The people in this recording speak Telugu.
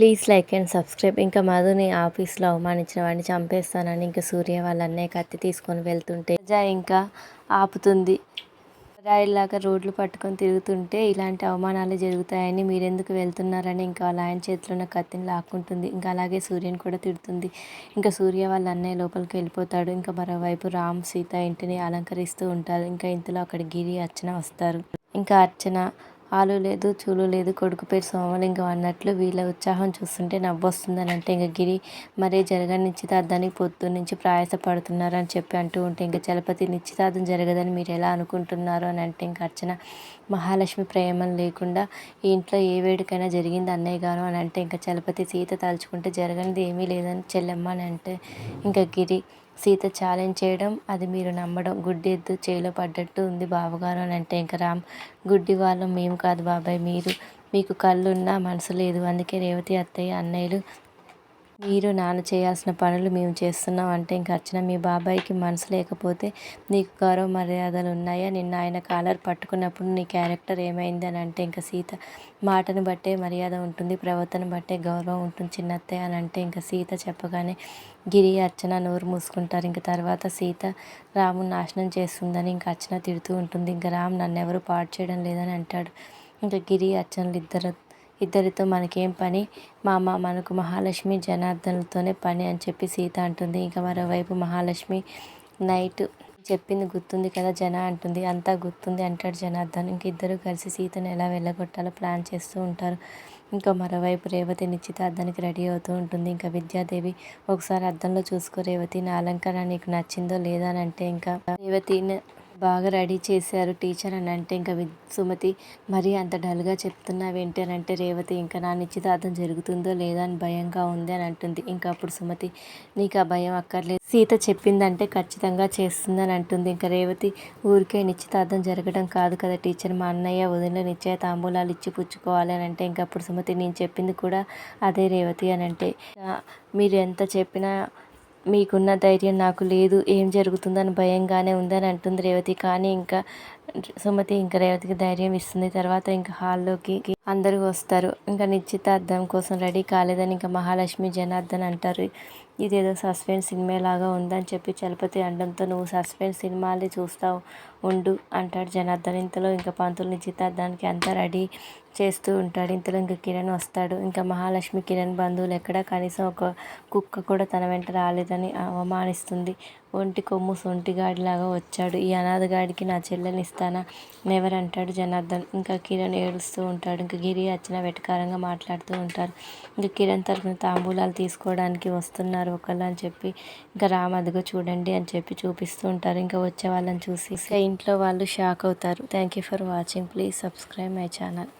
Please like and subscribe. ఇంకా మధుని ఆఫీస్లో అవమానించిన వాడిని చంపేస్తానని ఇంకా సూర్య వాళ్ళ అన్నయ్య కత్తి తీసుకొని వెళ్తుంటే రజా ఇంకా ఆపుతుంది. రాయిలాగా రోడ్లు పట్టుకొని తిరుగుతుంటే ఇలాంటి అవమానాలు జరుగుతాయని మీరెందుకు వెళ్తున్నారని ఇంకా వాళ్ళ ఆయన చేతిలో ఉన్న కత్తిని లాక్కుంటుంది. ఇంకా అలాగే సూర్యని కూడా తిడుతుంది. ఇంకా సూర్య వాళ్ళ అన్నయ్య లోపలికి వెళ్ళిపోతాడు. ఇంకా మరోవైపు రామ్ సీత ఇంటిని అలంకరిస్తూ ఉంటారు. ఇంకా ఇంతలో అక్కడ గిరి అర్చన వస్తారు. ఇంకా అర్చన ఆలు లేదు చూలు లేదు కొడుకు పేరు సోమలింగం అన్నట్లు వీళ్ళ ఉత్సాహం చూస్తుంటే నవ్వొస్తుందని అంటే ఇంక గిరి మరే జరగని నిశ్చితార్థానికి పొద్దు నుంచి ప్రయాస పడుతున్నారని చెప్పి అంటూ ఉంటే ఇంకా చలపతి నిశ్చితార్థం జరగదని మీరు ఎలా అనుకుంటున్నారు అని అంటే ఇంక అర్చన మహాలక్ష్మి ప్రేమం లేకుండా ఈ ఇంట్లో ఏ వేడుకైనా జరిగింది అన్నయ్య గారు అని అంటే ఇంకా చలపతి సీత తలుచుకుంటే జరగనిది ఏమీ లేదని చెల్లెమ్మ అని అంటే ఇంకా గిరి సీత ఛాలెంజ్ చేయడం అది మీరు నమ్మడం గుడ్డి ఎద్దు చేలో పడ్డట్టు ఉంది బావగారు అని అంటే ఇంకా రామ్ గుడ్డి వాళ్ళం మేము కాదు బాబాయ్ మీరు. మీకు కళ్ళున్నా మనసు లేదు. అందుకే రేవతి అత్తయ్య అన్నయ్యలు మీరు నాన్న చేయాల్సిన పనులు మేము చేస్తున్నాం అంటే ఇంక అర్చన మీ బాబాయ్కి మనసు లేకపోతే నీకు గౌరవ మర్యాదలు ఉన్నాయా? నిన్న ఆయన కాలర్ పట్టుకున్నప్పుడు నీ క్యారెక్టర్ ఏమైంది అని అంటే ఇంకా సీత మాటను బట్టే మర్యాద ఉంటుంది ప్రవర్తన బట్టే గౌరవం ఉంటుంది చిన్నత్తయ్య అని అంటే ఇంకా సీత చెప్పగానే గిరి అర్చన నోరు మూసుకుంటారు. ఇంక తర్వాత సీత రాము నాశనం చేస్తుందని ఇంకా అర్చన తిడుతూ ఉంటుంది. ఇంకా రామ్ నన్ను ఎవరు పాడు చేయడం లేదని అంటాడు. ఇంకా గిరి అర్చనలు ఇద్దరు ఇద్దరితో మనకేం పని? మామ మనకు మహాలక్ష్మి జనార్దన్లతోనే పని అని చెప్పి సీత అంటుంది. ఇంకా మరోవైపు మహాలక్ష్మి నైట్ చెప్పింది గుర్తుంది కదా జన అంటుంది. అంతా గుర్తుంది అంటాడు జనార్దన్. ఇంక ఇద్దరు కలిసి సీతను ఎలా వెళ్ళగొట్టాలో ప్లాన్ చేస్తూ ఉంటారు. ఇంకా మరోవైపు రేవతి నిశ్చితార్థానికి రెడీ అవుతూ ఉంటుంది. ఇంకా విద్యాదేవి ఒకసారి అర్థంలో చూసుకో రేవతి నా అలంకరణ నీకు నచ్చిందో లేదా అని అంటే ఇంకా రేవతి బాగా రెడీ చేశారు టీచర్ అని అంటే ఇంకా సుమతి మరీ అంత డల్గా చెప్తున్నావేంటి అని అంటే రేవతి ఇంకా నా నిశ్చితార్థం జరుగుతుందో లేదా అని భయంగా ఉంది అని అంటుంది. ఇంకా అప్పుడు సుమతి నీకు ఆ భయం అక్కర్లేదు. సీత చెప్పిందంటే ఖచ్చితంగా చేస్తుందని అంటుంది. ఇంకా రేవతి ఊరికే నిశ్చితార్థం జరగడం కాదు కదా టీచర్ మా అన్నయ్య వదిన నిశ్చయ తాంబూలాలు ఇచ్చి పుచ్చుకోవాలి అని అంటే ఇంకా అప్పుడు సుమతి నేను చెప్పింది కూడా అదే రేవతి అని అంటే మీరు ఎంత చెప్పినా మీకున్న ధైర్యం నాకు లేదు ఏం జరుగుతుందని భయంగానే ఉందని అంటుంది రేవతి. కానీ ఇంకా సుమతి ఇంకా రేవతికి ధైర్యం ఇస్తుంది. తర్వాత ఇంకా హాల్లోకి అందరూ వస్తారు. ఇంకా నిశ్చితార్థం కోసం రెడీ కాలేదని ఇంకా మహాలక్ష్మి జనార్దన్ అంటారు. ఇదేదో సస్పెన్స్ సినిమా లాగా ఉందని చెప్పి చలపతి అనడంతో నువ్వు సస్పెన్స్ సినిమాలు చూస్తావు ఉండు అంటాడు జనార్దన్. ఇంతలో ఇంకా పంతులు నిశ్చితార్థానికి అంతా రెడీ చేస్తూ ఉంటాడు. ఇంతలో ఇంకా కిరణ్ వస్తాడు. ఇంకా మహాలక్ష్మి కిరణ్ బంధువులు ఎక్కడ కనీసం ఒక కుక్క కూడా తన వెంట రాలేదని అవమానిస్తుంది. ఒంటి కొమ్ము సొంటిగాడిలాగా వచ్చాడు. ఈ అనాథగాడికి నా చెల్లెని ఇస్తానా? నెవర్ అంటాడు జనార్దన్. ఇంకా కిరణ్ ఏడుస్తూ ఉంటాడు. ఇంకా గిరి వచ్చిన వెటకారంగా మాట్లాడుతూ ఉంటారు. ఇంకా కిరణ్ తరఫున తాంబూలాలు తీసుకోవడానికి వస్తున్నారు ఒకళ్ళు అని చెప్పి. ఇంకా రామ్ అదిగో చూడండి అని చెప్పి చూపిస్తూ ఉంటారు. ఇంకా వచ్చే వాళ్ళని చూసి. ఇంట్లో వాళ్ళు షాక్ అవుతారు. Thank you for watching please subscribe my channel